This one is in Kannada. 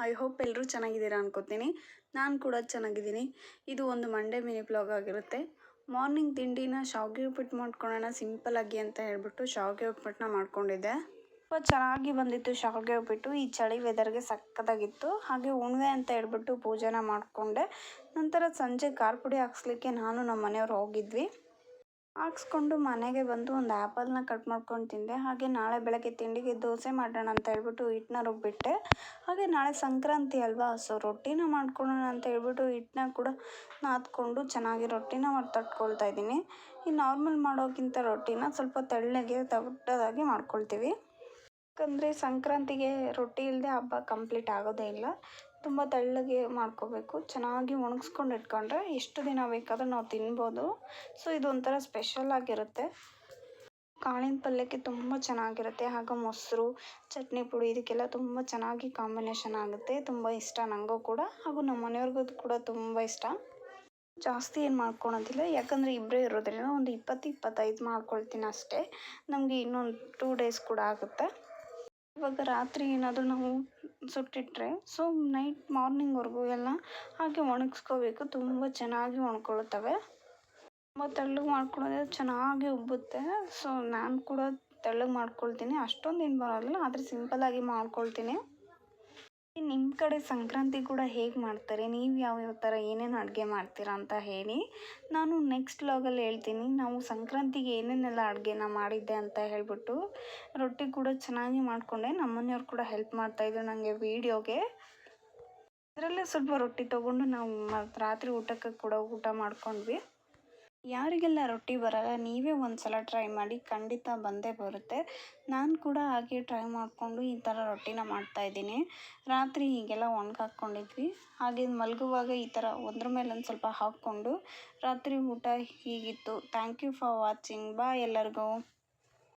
ಐ ಹೋಪ್ ಎಲ್ಲರೂ ಚೆನ್ನಾಗಿದ್ದೀರಾ ಅನ್ಕೋತೀನಿ. ನಾನು ಕೂಡ ಚೆನ್ನಾಗಿದ್ದೀನಿ. ಇದು ಒಂದು ಮಂಡೇ ಮಿನಿ ಬ್ಲಾಗ್ ಆಗಿರುತ್ತೆ. ಮಾರ್ನಿಂಗ್ ತಿಂಡಿನ ಶಾವಿಗೆ ಉಪ್ಪಿಟ್ಟು ಮಾಡ್ಕೊಳ್ಳೋಣ ಸಿಂಪಲ್ಲಾಗಿ ಅಂತ ಹೇಳ್ಬಿಟ್ಟು ಶಾವಿಗೆ ಉಪ್ಪಿಟ್ಟನ್ನ ಮಾಡ್ಕೊಂಡಿದ್ದೆ. ತುಂಬ ಚೆನ್ನಾಗಿ ಬಂದಿತ್ತು ಶಾವಿಗೆ ಉಪ್ಪಿಟ್ಟು. ಈ ಚಳಿ ವೆದರ್ಗೆ ಸಕ್ಕತ್ತಾಗಿತ್ತು. ಹಾಗೆ ಉಣ್ವೆ ಅಂತ ಹೇಳ್ಬಿಟ್ಟು ಪೂಜೆನ ಮಾಡಿಕೊಂಡೆ. ನಂತರ ಸಂಜೆ ಖಾರ ಪುಡಿ ಹಾಕ್ಸ್ಲಿಕ್ಕೆ ನಾನು ನಮ್ಮ ಮನೆಯವ್ರು ಹೋಗಿದ್ವಿ. ಹಾಕ್ಸ್ಕೊಂಡು ಮನೆಗೆ ಬಂದು ಒಂದು ಆ್ಯಪಲ್ನ ಕಟ್ ಮಾಡ್ಕೊಂಡು ತಿಂದೆ. ಹಾಗೆ ನಾಳೆ ಬೆಳಗ್ಗೆ ತಿಂಡಿಗೆ ದೋಸೆ ಮಾಡೋಣ ಅಂತ ಹೇಳ್ಬಿಟ್ಟು ಹಿಟ್ಟನ್ನ ರುಬ್ಬಿಟ್ಟೆ. ಹಾಗೆ ನಾಳೆ ಸಂಕ್ರಾಂತಿ ಅಲ್ವಾ, ಸೊ ರೊಟ್ಟಿನ ಮಾಡ್ಕೊಳ್ಳೋಣ ಅಂತ ಹೇಳ್ಬಿಟ್ಟು ಹಿಟ್ಟನ್ನ ಕೂಡ ನಾದ್ಕೊಂಡು ಚೆನ್ನಾಗಿ ರೊಟ್ಟಿನ ಮಾಡಿ ತಟ್ಕೊಳ್ತಾ ಇದ್ದೀನಿ. ಈ ನಾರ್ಮಲ್ ಮಾಡೋಕ್ಕಿಂತ ರೊಟ್ಟಿನ ಸ್ವಲ್ಪ ತೆಳ್ಳಗೆ ದೊಡ್ಡದಾಗಿ ಮಾಡ್ಕೊಳ್ತೀವಿ. ಯಾಕಂದರೆ ಸಂಕ್ರಾಂತಿಗೆ ರೊಟ್ಟಿ ಇಲ್ಲದೆ ಹಬ್ಬ ಕಂಪ್ಲೀಟ್ ಆಗೋದೇ ಇಲ್ಲ. ತುಂಬ ತೆಳ್ಳಗೆ ಮಾಡ್ಕೋಬೇಕು. ಚೆನ್ನಾಗಿ ಒಣಗಿಸ್ಕೊಂಡು ಇಟ್ಕೊಂಡ್ರೆ ಎಷ್ಟು ದಿನ ಬೇಕಾದರೂ ನಾವು ತಿನ್ಬೋದು. ಸೊ ಇದು ಒಂಥರ ಸ್ಪೆಷಲ್ ಆಗಿರುತ್ತೆ. ಕಾಳಿನ ಪಲ್ಯಕ್ಕೆ ತುಂಬ ಚೆನ್ನಾಗಿರುತ್ತೆ. ಹಾಗೂ ಮೊಸರು, ಚಟ್ನಿ ಪುಡಿ ಇದಕ್ಕೆಲ್ಲ ತುಂಬ ಚೆನ್ನಾಗಿ ಕಾಂಬಿನೇಷನ್ ಆಗುತ್ತೆ. ತುಂಬ ಇಷ್ಟ ನನಗೂ ಕೂಡ. ಹಾಗೂ ನಮ್ಮ ಮನೆಯವ್ರಿಗೂ ಕೂಡ ತುಂಬ ಇಷ್ಟ. ಜಾಸ್ತಿ ಏನು ಮಾಡ್ಕೊಳೋದಿಲ್ಲ. ಯಾಕಂದರೆ ಇಬ್ಬರೇ ಇರೋದ್ರಿಂದ ಒಂದು ಇಪ್ಪತ್ತು, ಇಪ್ಪತ್ತೈದು ಮಾಡ್ಕೊಳ್ತೀನಿ ಅಷ್ಟೇ. ನಮಗೆ ಇನ್ನೊಂದು ಟೂ ಡೇಸ್ ಕೂಡ ಆಗುತ್ತೆ. ಇವಾಗ ರಾತ್ರಿ ಏನಾದರೂ ನಾವು ಸುಟ್ಟಿಟ್ಟರೆ ಸೊ ನೈಟ್ ಮಾರ್ನಿಂಗ್ವರೆಗೂ ಎಲ್ಲ ಹಾಗೆ ಒಣಗಿಸ್ಕೋಬೇಕು. ತುಂಬ ಚೆನ್ನಾಗಿ ಒಣ್ಕೊಳ್ತವೆ. ತುಂಬ ತೆಳ್ಳಗೆ ಮಾಡ್ಕೊಳ್ಳೋದ್ರೆ ಚೆನ್ನಾಗಿ ಉಬ್ಬುತ್ತೆ. ಸೊ ನಾನು ಕೂಡ ತೆಳ್ಳಗೆ ಮಾಡ್ಕೊಳ್ತೀನಿ. ಅಷ್ಟೊಂದು ಏನು ಬರೋಲ್ಲ, ಆದರೆ ಸಿಂಪಲ್ಲಾಗಿ ಮಾಡ್ಕೊಳ್ತೀನಿ. ನಿಮ್ಮ ಕಡೆ ಸಂಕ್ರಾಂತಿ ಕೂಡ ಹೇಗೆ ಮಾಡ್ತಾರೆ? ನೀವು ಯಾವ್ಯಾವ ಥರ ಏನೇನು ಅಡುಗೆ ಮಾಡ್ತೀರಾ ಅಂತ ಹೇಳಿ ನಾನು ನೆಕ್ಸ್ಟ್ ಲಾಗಲ್ಲಿ ಹೇಳ್ತೀನಿ. ನಾವು ಸಂಕ್ರಾಂತಿಗೆ ಏನೇನೆಲ್ಲ ಅಡುಗೆನ ಮಾಡಿದ್ದೆ ಅಂತ ಹೇಳಿಬಿಟ್ಟು ರೊಟ್ಟಿ ಕೂಡ ಚೆನ್ನಾಗಿ ಮಾಡಿಕೊಂಡೆ. ನಮ್ಮ ಮನೆಯವ್ರು ಕೂಡ ಹೆಲ್ಪ್ ಮಾಡ್ತಾಯಿದ್ರು ನನಗೆ ವೀಡಿಯೋಗೆ ಅದರಲ್ಲೇ ಸ್ವಲ್ಪ ರೊಟ್ಟಿ ತೊಗೊಂಡು ನಾವು ರಾತ್ರಿ ಊಟಕ್ಕೆ ಕೂಡ ಊಟ ಮಾಡ್ಕೊಂಡ್ವಿ. ಯಾರಿಗೆಲ್ಲ ರೊಟ್ಟಿ ಬರಲ್ಲ, ನೀವೇ ಒಂದು ಸಲ ಟ್ರೈ ಮಾಡಿ ಖಂಡಿತ ಬಂದೇ ಬರುತ್ತೆ. ನಾನು ಕೂಡ ಹಾಗೆ ಟ್ರೈ ಮಾಡಿಕೊಂಡು ಈ ಥರ ರೊಟ್ಟಿನ ಮಾಡ್ತಾಯಿದ್ದೀನಿ ರಾತ್ರಿ ಹೀಗೆಲ್ಲ ಒಣಗಾಕ್ಕೊಂಡಿದ್ವಿ ಹಾಗೆ ಮಲಗುವಾಗ ಈ ಥರ ಒಂದ್ರ ಮೇಲೆ ಒಂದು ಸ್ವಲ್ಪ ಹಾಕ್ಕೊಂಡು ರಾತ್ರಿ ಊಟ ಹೀಗಿತ್ತು. Thank you for watching bye ಎಲ್ಲರಿಗೂ.